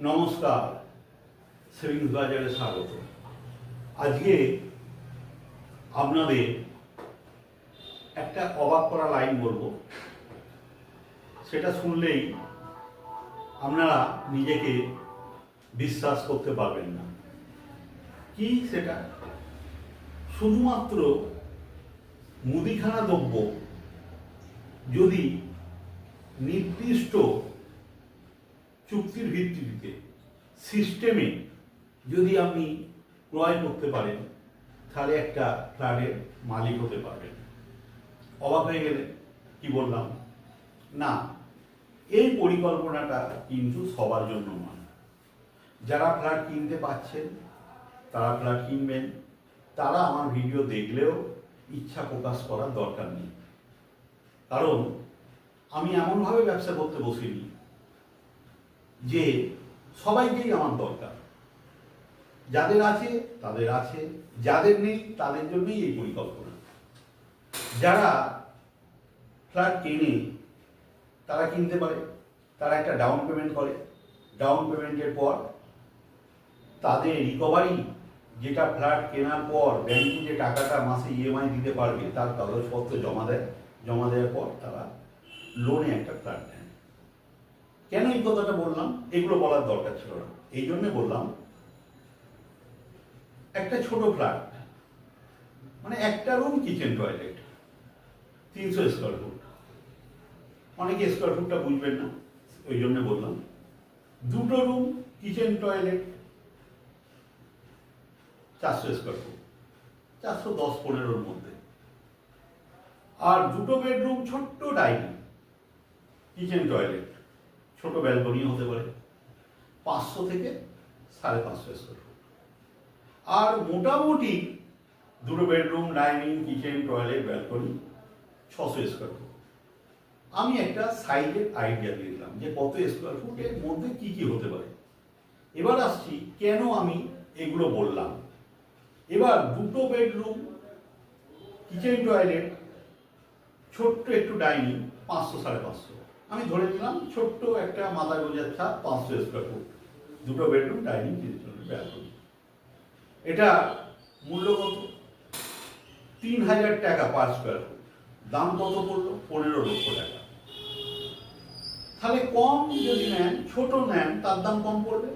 নমস্কার সেভিংস বাজারে স্বাগত। আজকে আপনাদের একটা অবাক করা লাইন বলব। সেটা শুনলেই আপনারা নিজেকে বিশ্বাস করতে পারবেন না। কি সেটা? শুধুমাত্র মুদিখানা দ্রব্য যদি নির্দিষ্ট চুক্তির ভিত্তিতে সিস্টেমে যদি আপনি ক্রয় করতে পারেন, তাহলে একটা ফ্ল্যাটের মালিক হতে পারবেন। অবাক হয়ে গেলে কি বললাম? না, এই পরিকল্পনাটা কিন্তু সবার জন্য নয়। যারা ফ্ল্যাট কিনতে পাচ্ছেন, তারা ফ্ল্যাট কিনবেন। তারা আমার ভিডিও দেখলেও ইচ্ছা প্রকাশ করার দরকার নেই। কারণ, আমি এমনভাবে ব্যবসা করতে বসিনি যে সবাইকেই আমার দরকার। যাদের আছে, তাদের আছে। যাদের নেই, তাদের জন্যই এই পরিকল্পনা। যারা ফ্ল্যাট কেনে, তারা কিনতে পারে। তারা একটা ডাউন পেমেন্ট করে। ডাউন পেমেন্টের পর তাদের রিকভারি যেটা ফ্ল্যাট কেনার পর ব্যাংকে যে টাকাটা মাসে ইএমআই দিতে পারবে, তার কাগজপত্র জমা দেয়। জমা দেওয়ার পর তারা লোনে একটা ফ্ল্যাট নেয়। কেন এই কথাটা বললাম? এগুলো বলার দরকার ছিল না। এই জন্যে বললাম, একটা ছোট ফ্ল্যাট মানে একটা রুম কিচেন টয়লেট তিনশো স্কোয়ার ফুট অনেকে স্কোয়ার ফুটটা বুঝবেন না, ওই জন্য বললাম, দুটো রুম কিচেন টয়লেট চারশো স্কোয়ার ফুট চারশো দশ পনেরোর মধ্যে। আর দুটো বেডরুম ছোট্ট ডাইনিং কিচেন টয়লেট ছোট ব্যালকনি হতে পারে। পাঁচশো থেকে সাড়ে পাঁচশো স্কোয়ার ফুট আর মোটামুটি দুটো bedroom dining kitchen toilet balcony ছশো স্কোয়ার ফুট আমি একটা সাইজের আইডিয়া দিয়ে দিলাম যে কত স্কোয়ার ফুটের মধ্যে কি কি হতে পারে। এবার আসছি, কেন আমি এগুলো বললাম? এবার দুটো বেডরুম কিচেন টয়লেট ছোট্ট একটু ডাইনিং পাঁচশো সাড়ে পাঁচশো। আমি ধরে নিলাম ছোট্ট একটা মাথা গোজার ছাদ পাঁচশো স্কোয়ার ফুট দুটো বেডরুম ডাইনিং ব্যালকনি এটা মূল্য কত? তিন হাজার টাকা পার স্কোয়ার ফুট দাম কত পড়ল? পনেরো লক্ষ টাকা। তাহলে কম যদি নেন, ছোট নেন, তার দাম কম পড়বে?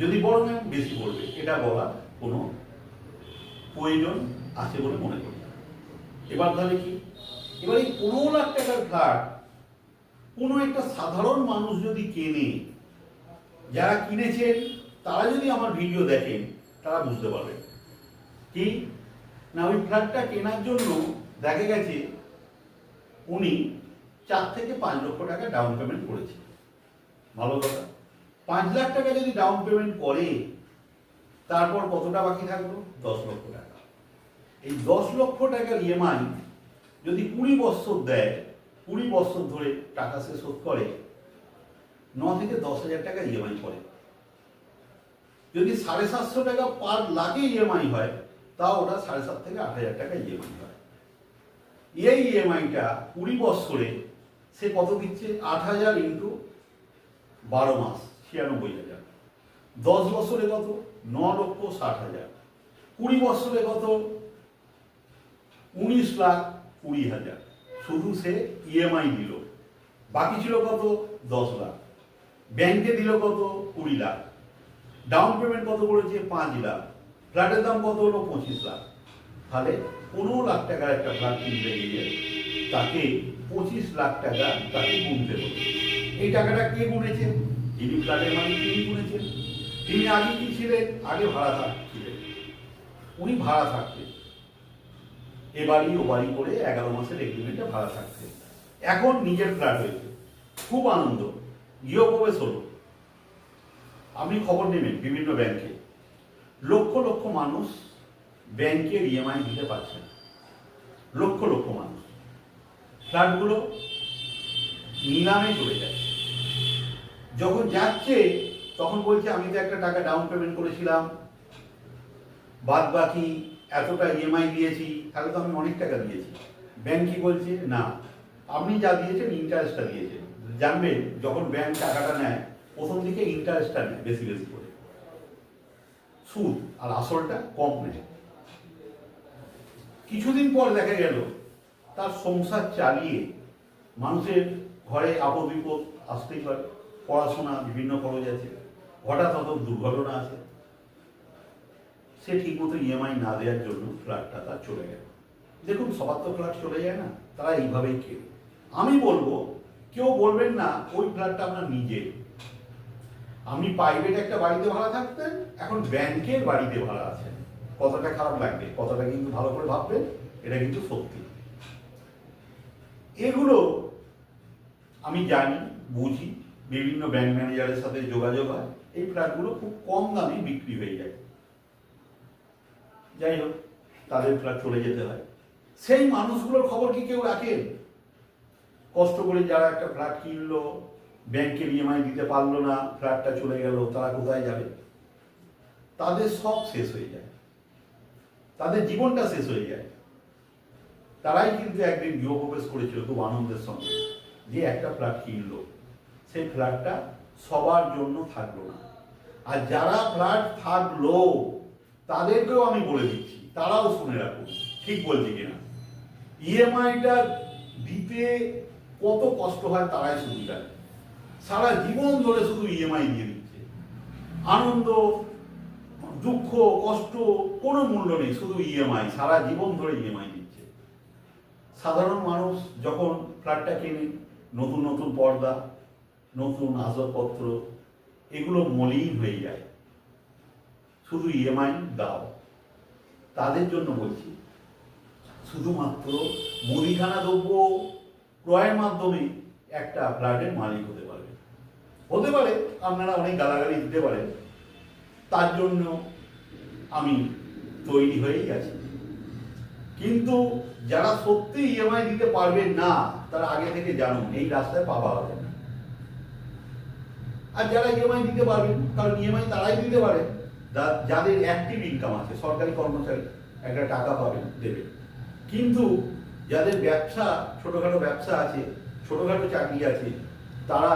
যদি বড় নেন, বেশি পড়বে। এটা বলা কোনো প্রয়োজন আছে বলে মনে করি এবার তাহলে কি? এবার এই পনেরো লাখ টাকার ফ্ল্যাট কোনো একটা সাধারণ মানুষ যদি কেনে, যারা কিনেছেন, তারা যদি আমার ভিডিও দেখেন, তারা বুঝতে পারবে। কি? না, ওই ফ্ল্যাটটা কেনার জন্য দেখা গেছে উনি চার থেকে পাঁচ লক্ষ টাকা ডাউন পেমেন্ট করেছে। ভালো কথা। পাঁচ লাখ টাকা যদি ডাউন পেমেন্ট করে, তারপর কতটা বাকি থাকল? দশ লক্ষ টাকা। এই দশ লক্ষ টাকার ইএমআই যদি কুড়ি বছর দেয় কুড়ি বছর ধরে টাকা সে শোধ করে, ন থেকে দশ হাজার টাকা ইএমআই করে। যদি সাড়ে সাতশো টাকা পার লাখে ইএমআই হয়, তাও ওটা সাড়ে সাত থেকে আট হাজার টাকা ইএমআই হয়। এই ইএমআইটা কুড়ি বছরে সে কত দিচ্ছে? আট হাজার ইন্টু বারো মাস, ছিয়ানব্বই হাজার। দশ বছরে কত? ন লক্ষ ষাট হাজার। কুড়ি বছরে কত? উনিশ লাখ কুড়ি হাজার। শুধু সে ইএমআই দিল বাকি ছিল কত? দশ লাখ। ব্যাংকে দিল কত? কুড়ি লাখ। ডাউন পেমেন্ট কত করেছে? পাঁচ লাখ। ফ্ল্যাটের দাম কত হলো? পঁচিশ লাখ। তাহলে পনেরো লাখ টাকার একটা ফ্ল্যাট কিনতে গিয়ে তাকে পঁচিশ লাখ টাকা তাকে গুনতে হবে এই টাকাটা কে গুনেছেন যিনি ফ্ল্যাটের মালিক, তিনি গুনেছেন। তিনি আগে কি ছিলেন? আগে ভাড়া থাকছিলেন উনি ভাড়া থাকতেন। এ বাড়ি ও বাড়ি করে এগারো মাসের এগ্রিমেন্টে ভাড়া থাকতেন এখন নিজের ফ্ল্যাট হয়েছে। খুব আনন্দ। গৃহপ্রবেশ হলো। আপনি খবর নেবেন বিভিন্ন ব্যাংকে লক্ষ লক্ষ মানুষ ব্যাংকের ইএমআই দিতে পারছে না। লক্ষ লক্ষ মানুষ। ফ্ল্যাটগুলো নিলামে চলে যাচ্ছে। যখন যাচ্ছে, তখন বলছে, আমি তো একটা টাকা ডাউন পেমেন্ট করেছিলাম। বাদ বাকি এতটা ইএমআই দিয়েছি, তাহলে তো আমি অনেক টাকা দিয়েছি। ব্যাংক কি বলছে? না। আপনি যা দিয়েছেন ইন্টারেস্টটা দিয়েছেন। জানবেন, যখন ব্যাংক টাকাটা নেয়, প্রথম দিকে ইন্টারেস্টটা নেয়, বেশি বেশি করে। সুদ আর আসলটা কম নেয়। কিছুদিন পর দেখা গেল, তার সংসার চালিয়ে মানুষের ঘরে আপদ বিপদ আসতেই পারে। পড়াশোনা, বিভিন্ন খরচ আছে। হঠাৎ হঠাৎ দুর্ঘটনা আছে। সে ঠিকমতো ইএমআই না দেওয়ার জন্য ফ্ল্যাটটা তার চলে গেল। দেখুন, সবার তো ফ্ল্যাট চলে যায় না, তারা এইভাবেই কেউ আমি বলব, কেউ বলবেন না, ওই ফ্ল্যাটটা আপনার নিজের। আপনি প্রাইভেট একটা বাড়িতে ভাড়া থাকতেন, এখন ব্যাংকের বাড়িতে ভাড়া আছেন। কতটা খারাপ লাগবে কতটা কিন্তু ভালো করে ভাববেন, এটা কিন্তু সত্যি। এগুলো আমি জানি, বুঝি, বিভিন্ন ব্যাংক ম্যানেজারের সাথে যোগাযোগ হয়, এই ফ্ল্যাটগুলো খুব কম দামে বিক্রি হয়ে যায়। যাই হোক, তাদের ফ্ল্যাট চলে যেতে হয়। সেই মানুষগুলোর খবর কি কেউ রাখেন কষ্ট করে যারা একটা ফ্ল্যাট কিনলো ব্যাংকের ইএমআই দিতে পারল না, ফ্ল্যাটটা চলে গেল, তারা কোথায় যাবে? তাদের সব শেষ হয়ে যায়। তাদের জীবনটা শেষ হয়ে যায়। তারাই কিন্তু একদিন গৃহপ্রবেশ করেছিল খুব আনন্দের সঙ্গে, যে একটা ফ্ল্যাট কিনলো। সেই ফ্ল্যাটটা সবার জন্য থাকল না। আর যারা ফ্ল্যাট থাকল তাদেরকেও আমি বলে দিচ্ছি, তারাও শুনে রাখুন, ঠিক বলছি কিনা? ইএমআইটা দিতে কত কষ্ট হয় তারাই শুধু জানে। সারা জীবন ধরে শুধু ইএমআই দিয়ে দিচ্ছে আনন্দ, দুঃখ, কষ্ট, কোনো মূল্য নেই, শুধু ইএমআই সারা জীবন ধরে ইএমআই দিচ্ছে সাধারণ মানুষ যখন ফ্ল্যাটটা কেনে, নতুন নতুন পর্দা, নতুন আসবাবপত্র, এগুলো মলিন হয়ে যায়। শুধু ইএমআই দাও। তাদের জন্য বলছি, শুধুমাত্র মুদিখানা দ্রব্য ক্রয়ের মাধ্যমে একটা ফ্ল্যাটের মালিক হতে পারবে। হতে পারে, আপনারা অনেক গালাগালি দিতে পারেন। তার জন্য আমি তৈরি হয়েই আছি। কিন্তু যারা সত্যি ইএমআই দিতে পারবেন না, তারা আগে থেকে জানুন, এই রাস্তায় পাওয়া হবে না। আর যারা ইএমআই দিতে পারবেন কারণ ইএমআই তারাই দিতে পারে। যাদের অ্যাক্টিভ ইনকাম আছে, সরকারি কর্মচারী একটা টাকা পাবেন দেবে। কিন্তু যাদের ব্যবসা, ছোটোখাটো ব্যবসা আছে, ছোটোখাটো চাকরি আছে, তারা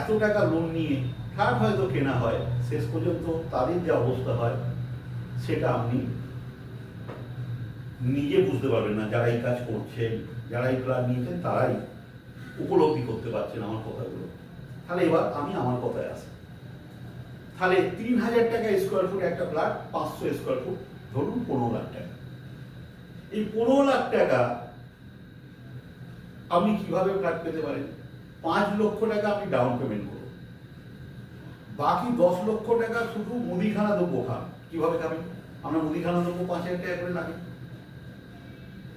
এত টাকা লোন নিয়ে ফ্ল্যাট হয়তো কেনা হয়, শেষ পর্যন্ত তাদের যে অবস্থা হয়, সেটা আপনি নিজে বুঝতে পারবেন না, যারা এই কাজ করছেন, যারা এই ফ্ল্যাট নিয়েছেন, তারাই উপলব্ধি করতে পারছেন আমার কথাগুলো। তাহলে এবার আমি আমার কথায় আসি। তাহলে তিন হাজার টাকা স্কোয়ার ফুট একটা ফ্ল্যাট পাঁচশো স্কোয়ার ফুট ধরুন পনেরো লাখ টাকা। এই পনেরো লাখ টাকা আপনি কীভাবে ফ্ল্যাট পেতে পারেন পাঁচ লক্ষ টাকা আপনি ডাউন পেমেন্ট করুন। বাকি দশ লক্ষ টাকা শুধু মুদিখানা দ্রব্য খান। কীভাবে খাবেন? আমরা মুদিখানা দ্রব্য পাঁচ হাজার টাকা করে লাগে।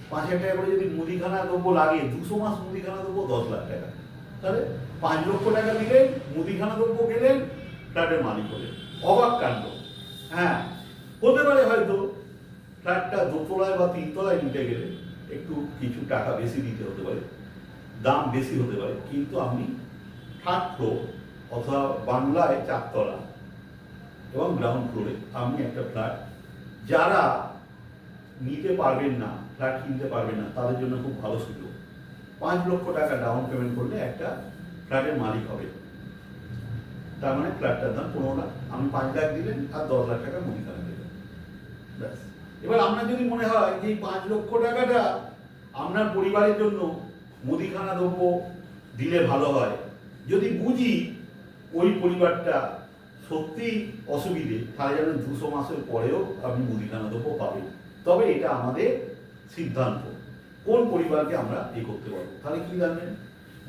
পাঁচ হাজার টাকা করে যদি মুদিখানা দ্রব্য লাগে, দুশো মাস মুদিখানা দ্রব্য দশ লাখ টাকা। তাহলে পাঁচ লক্ষ টাকা দিলেন মুদিখানা দ্রব্য গেলেন ফ্ল্যাটের মালিক হলে অবাক কাণ্ড। হ্যাঁ হতে পারে হয়তো ফ্ল্যাটটা দোতলায় বা তিনতলায় নিতে গেলে একটু কিছু টাকা বেশি দিতে হতে পারে, দাম বেশি হতে পারে, কিন্তু আপনি থার্ড ফ্লোর অথবা বাংলায় চারতলা এবং গ্রাউন্ড ফ্লোরে আপনি একটা ফ্ল্যাট, যারা নিতে পারবেন না, ফ্ল্যাট কিনতে পারবেন না, তাদের জন্য খুব ভালো সুযোগ। পাঁচ লক্ষ টাকা ডাউন পেমেন্ট করলে একটা ফ্ল্যাটের মালিক হবে। তার মানে ফ্ল্যাটটার দাম পনেরো লাখ। আপনি পাঁচ লাখ দিলেন আর দশ লাখ টাকা মুদিখানা দেবেন ব্যাস। এবার আপনার যদি মনে হয় যে এই পাঁচ লক্ষ টাকাটা আপনার পরিবারের জন্য মুদিখানা দ্রব্য দিলে ভালো হয়, যদি বুঝি ওই পরিবারটা সত্যি অসুবিধে, তাহলে যেন দুশো মাসের পরেও আপনি মুদিখানা দ্রব্য পাবেন। তবে এটা আমাদের সিদ্ধান্ত, কোন পরিবারকে আমরা এ করতে পারব? তাহলে কি জানবেন?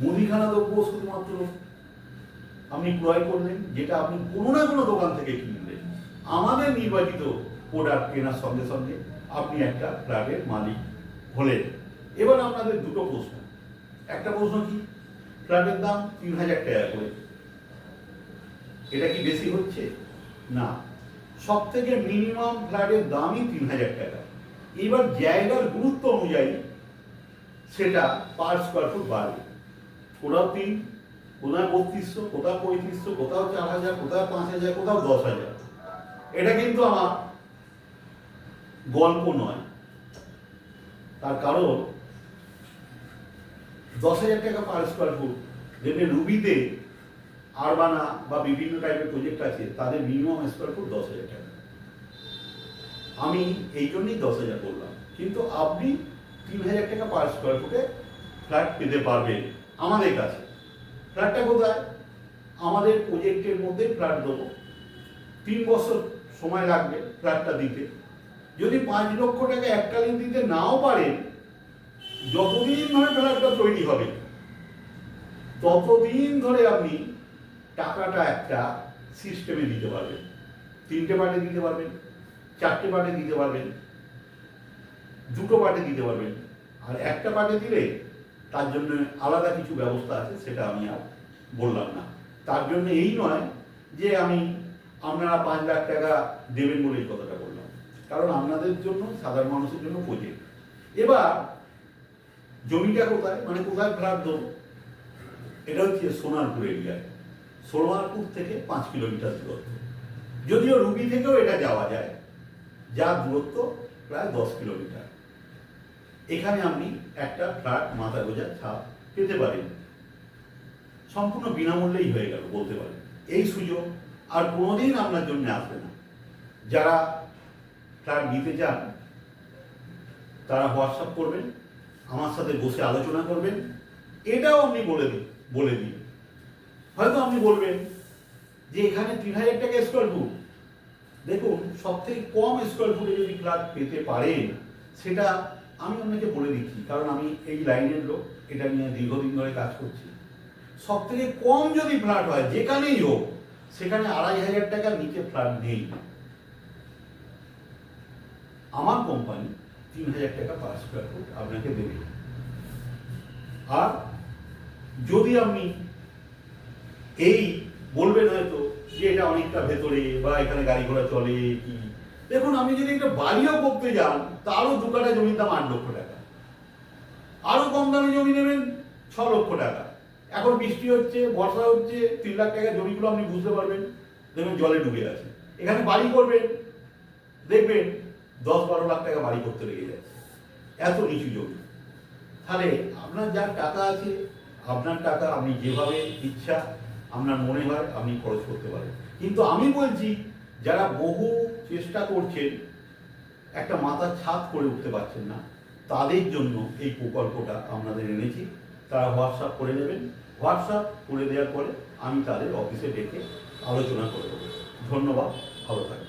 মুদিখানা দ্রব্য শুধুমাত্র আপনি ক্রয় করলেন, যেটা আপনি কোনো না কোনো দোকান থেকে কিনলেন। আমাদের নির্বাচিত প্রোডাক্ট কেনার সঙ্গে সঙ্গে আপনি একটা ফ্ল্যাটের মালিক হলেন। এবার আপনাদের দুটো প্রশ্ন। একটা প্রশ্ন কি? ফ্ল্যাটের দাম তিন হাজার টাকা করে। এটা কি বেশি হচ্ছে? না। সব থেকে মিনিমাম ফ্ল্যাটের দামই তিন হাজার টাকা। এবার জায়গার গুরুত্ব অনুযায়ী সেটা পার স্কোয়ার ফুট বাড়বে। কোথাও তিন কোথাও বত্রিশশো কোথাও পঁয়ত্রিশশো, কোথাও চার হাজার, কোথাও পাঁচ হাজার, কোথাও দশ হাজার। এটা কিন্তু আমার গল্প নয়। তার কারণ, দশ হাজার টাকা পার স্কোয়ার ফুট যেটা রুবিতে আরবানা বা বিভিন্ন টাইপের প্রজেক্ট আছে, তাদের মিনিমাম স্কোয়ার ফুট দশ হাজার টাকা। আমি এই জন্যই দশ হাজার বললাম। কিন্তু আপনি তিন হাজার টাকা পার স্কোয়ার ফুটে ফ্ল্যাট পেতে পারবেন আমাদের কাছে। ফ্ল্যাটটা কোথায়? আমাদের প্রজেক্টের মধ্যে ফ্ল্যাট দেবো। তিন বছর সময় লাগবে ফ্ল্যাটটা দিতে। যদি পাঁচ লক্ষ টাকা এককালীন দিতে নাও পারেন, যতদিন ধরে ফ্ল্যাটটা তৈরি হবে, ততদিন ধরে আপনি টাকাটা একটা সিস্টেমে দিতে পারবেন। তিনটে পার্টে দিতে পারবেন, চারটে পার্টে দিতে পারবেন, দুটো পার্টে দিতে পারবেন। আর একটা পার্টে দিলে তার জন্য আলাদা কিছু ব্যবস্থা আছে, সেটা আমি আর বললাম না। তার জন্য এই নয় যে আমি আপনারা পাঁচ লাখ টাকা দেবেন বলে এই কথাটা বললাম। কারণ আপনাদের জন্য, সাধারণ মানুষের জন্য প্রজেক্ট এবার, জমিটা কোথায়? মানে কোথায় ফ্ল্যাট এটা হচ্ছে সোনারপুর এরিয়ায় সোনারপুর থেকে পাঁচ কিলোমিটার দূরত্ব। যদিও রুবি থেকেও এটা যাওয়া যায় যা দূরত্ব প্রায় দশ কিলোমিটার। এখানে আপনি একটা ফ্ল্যাট মাথা গোজা ছাপ পেতে পারেন সম্পূর্ণ বিনামূল্যেই হয়ে গেল বলতে পারেন। এই সুযোগ আর কোনোদিন আপনার জন্য আসবে না। যারা ফ্ল্যাট নিতে চান, তারা হোয়াটসঅ্যাপ করবেন, আমার সাথে বসে আলোচনা করবেন। এটাও আপনি বলে দিন বলে দিন। হয়তো আপনি বলবেন যে এখানে তিন হাজার টাকা স্কোয়ার ফুট দেখুন সব থেকে কম স্কোয়ার ফুটে যদি ফ্ল্যাট পেতে পারেন, সেটা আমি আপনাকে বলে দিচ্ছি, কারণ আমি এই লাইনের লোক, এটা নিয়ে দীর্ঘদিন ধরে কাজ করছি। সব থেকে কম যদি ফ্ল্যাট হয়, যেখানেই হোক, সেখানে আড়াই হাজার টাকার নিচে ফ্ল্যাট নেই। আমার কোম্পানি তিন হাজার টাকা পার স্কোয়ার ফুট আপনাকে দেবে। আর যদি আপনি এই বলবেন হয়তো যে এটা অনেকটা ভেতরে বা এখানে গাড়ি ঘোড়া চলে কি দেখুন আপনি যদি একটা বাড়িও করতে যান তারও দু কাঠা জমির দাম আট লক্ষ টাকা। আরও কম দামে জমি নেবেন ছ লক্ষ টাকা। এখন বৃষ্টি হচ্ছে, বর্ষা হচ্ছে, তিন লাখ টাকা জমিগুলো আপনি বুঝতে পারবেন। দেখবেন জলে ডুবে আছে। এখানে বাড়ি করবেন, দেখবেন দশ বারো লাখ টাকা বাড়ি করতে লেগে যাচ্ছে। এত নিচু জমি। তাহলে আপনার যার টাকা আছে, আপনার টাকা আপনি যেভাবে ইচ্ছা, আপনার মনে হয় আপনি খরচ করতে পারেন। কিন্তু আমি বলছি যারা বহু চেষ্টা করছেন, একটা মাথার ছাদ করে উঠতে পারছেন না, তাদের জন্য এই প্রকল্পটা আপনাদের এনেছি। তারা হোয়াটসঅ্যাপ করে নেবেন। হোয়াটসঅ্যাপ করে দেওয়ার পরে আমি তাদের অফিসে ডেকে আলোচনা করে দেবো। ধন্যবাদ, ভালো থাকবেন।